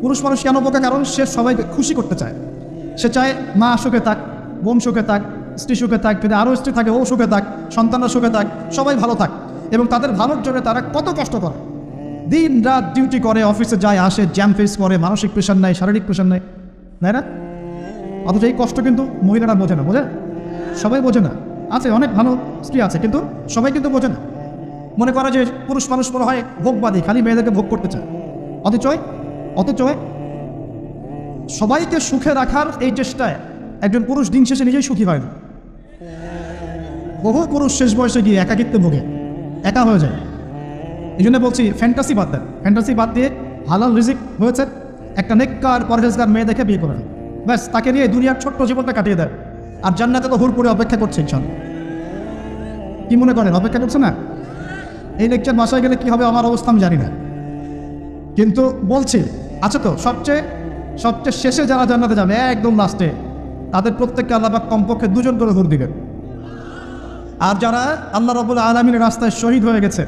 পুরুষ মানুষ কেন বোকা? কারণ সে সবাইকে খুশি করতে চায়। সে চায় মা সুখে থাক, বোন সুখে থাক, স্ত্রী সুখে থাক, যদি আরও স্ত্রী থাকে, ও সুখে থাক, সন্তানরা সুখে থাক, সবাই ভালো থাক। এবং তাদের ভালোর জন্য তারা কত কষ্ট করে। দিন রাত ডিউটি করে অফিসে যায়, আসে জ্যাম ফেস করে, মানসিক প্রেশার নেয়, শারীরিক প্রেশার নেয়। তাই না? অথচ এই কষ্ট কিন্তু মহিলারা বোঝে না, বোঝে? সবাই বোঝে না। আছে অনেক ভালো স্ত্রী আছে, কিন্তু সবাই কিন্তু বোঝে না। মনে করে যে পুরুষ মানুষ মনে হয় ভোগবাদী, খালি মেয়েদেরকে ভোগ করতে চায়। অথচ অথচ সবাইকে সুখে রাখার এই চেষ্টায় একজন পুরুষ দিন শেষে নিজেই সুখী হয় না। বহু পুরুষ শেষ বয়সে গিয়ে একাকিত্বে ভোগে, একা হয়ে যায়। এই জন্য বলছি ফ্যান্টাসি বাদ দেন। ফ্যান্টাসি বাদ দিয়ে হালাল রিজিক হয়েছে, একটা নেককার, পরহেজগার মেয়ে দেখে বিয়ে করেন ব্যাস, তাকে নিয়ে দুনিয়ার ছোট্ট জীবনটা কাটিয়ে দেয়। আর জান্নাতে তো হুর করে অপেক্ষা করছে ইনশাল কি মনে করেন, অপেক্ষা করছে না? এই লেকচার বাসায় গেলে কি হবে আমার অবস্থা আমি জানি না। কিন্তু বলছি আছে তো, সবচেয়ে সবচেয়ে শেষে যারা জান্নাতে যাবে, একদম লাস্টে তাদের প্রত্যেককে আল্লাহপক কমপক্ষে দুজন করে হুর দিবেন। আর যারা আল্লাহ রবুল আলমিনের রাস্তায় শহীদ হয়ে গেছে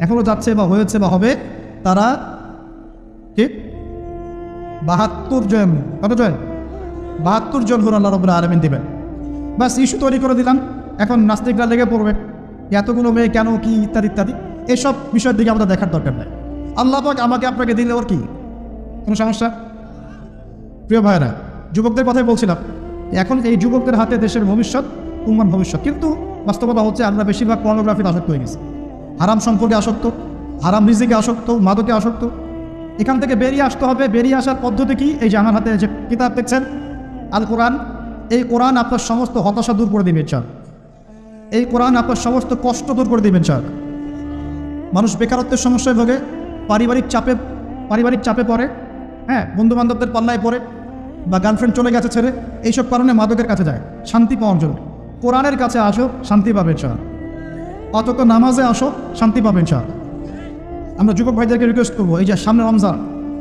এখনও যাচ্ছে বা হয়েছে বা হবে, তারা কি? বাহাত্তর জন, কত জন? বাহাত্তর জন হুর আল্লাহ রবুল আলমিন দিবেন। বাস ইস্যু তৈরি করে দিলাম। এখন নাস্তিকরা লেগে পড়বে। এতগুলো মেয়ে কেন, কি ইত্যাদি ইত্যাদি, এসব বিষয়ের দিকে আমাদের দেখার দরকার নেই। আল্লাহ পাক আমাকে আপনাকে দিলে ওর কি? কোনো সমস্যা? প্রিয় ভাইরা যুবকদের কথাই বলছিলাম, এখন এই যুবকদের হাতে দেশের ভবিষ্যৎ উম্মান ভবিষ্যৎ। কিন্তু বাস্তবতা হচ্ছে আমরা বেশিরভাগ পর্নোগ্রাফিতে আসক্ত হয়ে গেছি। হারাম সম্পর্কে আসক্ত, হারাম রিজিকে আসক্ত, মাদকে আসক্ত। এখান থেকে বেরিয়ে আসতে হবে, বেরিয়ে আসার পদ্ধতি কি? এই যে আমার হাতে যে কিতাব দেখছেন, আল কোরআন, এই কোরআন আপনার সমস্ত হতাশা দূর করে দিবে চান এই কোরআন আপনার সমস্ত কষ্ট দূর করে দিবেন চান মানুষ বেকারত্বের সমস্যায় ভোগে, পারিবারিক চাপে পারিবারিক চাপে পড়ে হ্যাঁ বন্ধু বান্ধবদের পাল্লায় পড়ে বা গার্লফ্রেন্ড চলে গেছে ছেড়ে এইসব কারণে মাদকের কাছে যায়। শান্তি পাওয়ার জন্য। কোরআনের কাছে আসো, শান্তি পাবেন চান অতত নামাজে আসো, শান্তি পাবেন চান আমরা যুবক ভাইদেরকে রিকোয়েস্ট করব, এই যে সামনে রমজান,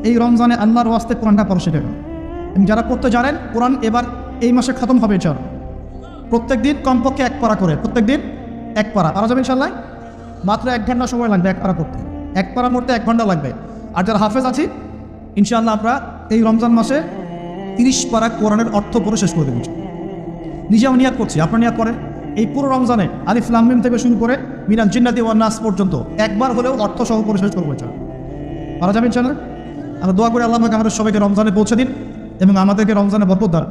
এই রমজানে আল্লাহর ওয়াস্তে কোরআনটা পড়ো শেখাবে যারা পড়তে জানেন, কোরআন এবার এই মাসে খতম হবে চান প্রত্যেক দিন কমপক্ষে এক পারা করে প্রত্যেক দিন এক পারা। পারা যাবে ইনশাল্লাহ মাত্র এক ঘণ্টা সময় লাগবে এক পারা করতে এক পারা করতে এক ঘণ্টা লাগবে। আর যারা হাফেজ আছি ইনশাআল্লাহ আমরা এই রমজান মাসে তিরিশ পারা কোরআনের অর্থ পড়ে শেষ করে দেবো নিজে আমি নিয়াদ করছি, আপনার নিয়াদ করেন। এই পুরো রমজানে আলিফ লামিম থেকে শুরু করে মিনান জিন্নাতি ওয়ান নাস পর্যন্ত একবার হলেও অর্থ সহ পড়ে শেষ করব চান পারা যাবে ইনশাল্লাহ আমরা দোয়া করে আল্লাহ আমাদের সবাইকে রমজানে পৌঁছে দিন এবং আমাদেরকে রমজানে বরকত দান।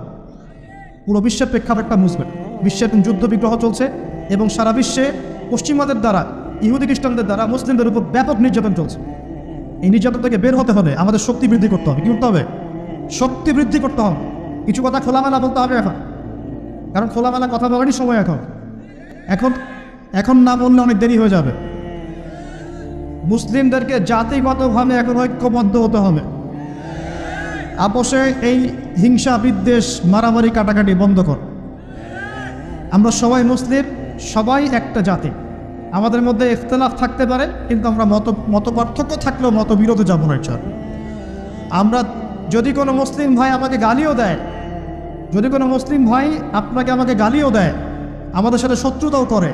পুরো বিশ্বের প্রেক্ষাপটটা মুসবেন বিশ্বের যুদ্ধ বিগ্রহ চলছে এবং সারা বিশ্বে পশ্চিমাদের দ্বারা, ইহুদি খ্রিস্টানদের দ্বারা, মুসলিমদের উপর ব্যাপক নির্যাতন চলছে। এই নির্যাতন থেকে বের হতে হলে আমাদের শক্তি বৃদ্ধি করতে হবে। কি করতে হবে? শক্তি বৃদ্ধি করতে হবে। কিছু কথা খোলামেলা বলতে হবে এখন। কারণ খোলামেলা কথা বলারই সময় এখন। এখন এখন না বললে অনেক দেরি হয়ে যাবে। মুসলিমদেরকে জাতিগতভাবে এখন ঐক্যবদ্ধ হতে হবে। আপোষে এই হিংসা, বিদ্বেষ, মারামারি, কাটাকাটি বন্ধ কর। আমরা সবাই মুসলিম, সবাই একটা জাতি। আমাদের মধ্যে ইখতলাফ থাকতে পারে, কিন্তু আমরা মত মত পার্থক্য থাকলেও মত বিরোধে যাব না চার আমরা যদি কোনো মুসলিম ভাই আমাকে গালিও দেয়, যদি কোনো মুসলিম ভাই আপনাকে আমাকে গালিও দেয়, আমাদের সাথে শত্রুতাও করে,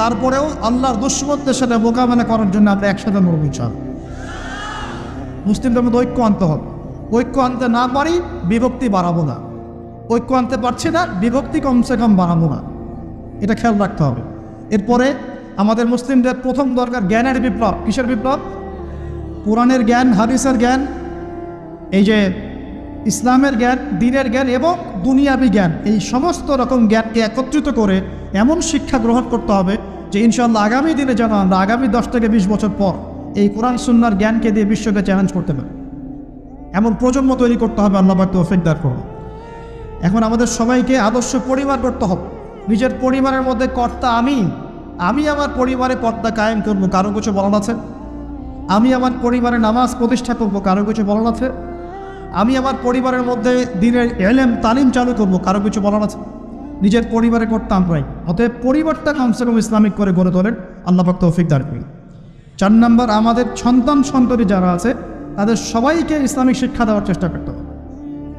তারপরেও আল্লাহর দুশ্মনদের সাথে মোকাবেলা করার জন্য আমরা একসাথে মরবো চান মুসলিমদের মধ্যে ঐক্য আনতে হবে। ঐক্য আনতে না পারি, বিভক্তি বাড়াবো না। ঐক্য আনতে পারছি না, বিভক্তি কমসে কম বাড়াবো না। এটা খেয়াল রাখতে হবে। এরপরে আমাদের মুসলিমদের প্রথম দরকার জ্ঞানের বিপ্লব। কিসের বিপ্লব? কোরআনের জ্ঞান, হাদিসের জ্ঞান, এই যে ইসলামের জ্ঞান, দিনের জ্ঞান এবং দুনিয়াবি জ্ঞান, এই সমস্ত রকম জ্ঞানকে একত্রিত করে এমন শিক্ষা গ্রহণ করতে হবে যে ইনশাল্লাহ আগামী দিনে যেন আমরা আগামী দশ থেকে বিশ বছর পর এই কোরআন সুন্নার জ্ঞানকে দিয়ে বিশ্বকে চ্যালেঞ্জ করতে পারি। এমন প্রজন্ম তৈরি করতে হবে, আল্লাহ পাক তৌফিক দার করুন। এখন আমাদের সবাইকে আদর্শ পরিবার করতে হবে। নিজের পরিবারের মধ্যে কর্তা আমি আমি আমার পরিবারে পর্দা কায়েম করব, কারও কিছু বলার আছে? আমি আমার পরিবারে নামাজ প্রতিষ্ঠা করব, কারও কিছু বলার আছে? আমি আমার পরিবারের মধ্যে দিনের এলেম, তালিম চালু করব, কারও কিছু বলার আছে? নিজের পরিবারে করতাম প্রায় অতএব পরিবারটা কমসে কম ইসলামিক করে গড়ে তোলেন। আল্লাহ তৌফিক দার করি চার নম্বর, আমাদের সন্তান সন্ততি যারা আছে, তাদের সবাইকে ইসলামিক শিক্ষা দেওয়ার চেষ্টা করতে হবে।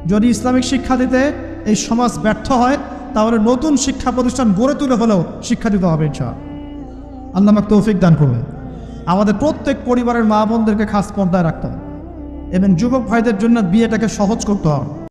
যদি ইসলামিক শিক্ষা দিতে এই সমাজ ব্যর্থ হয় তাহলে নতুন শিক্ষা প্রতিষ্ঠান গড়ে তুলে হলেও শিক্ষা দিতে হবে ইনশা আল্লাহ আমাকে তৌফিক দান করবে আমাদের প্রত্যেক পরিবারের মা বোনদেরকে খাস পর্দায় রাখতে হবে। এবং যুবক ভাইদের জন্য বিয়েটাকে সহজ করতে হবে।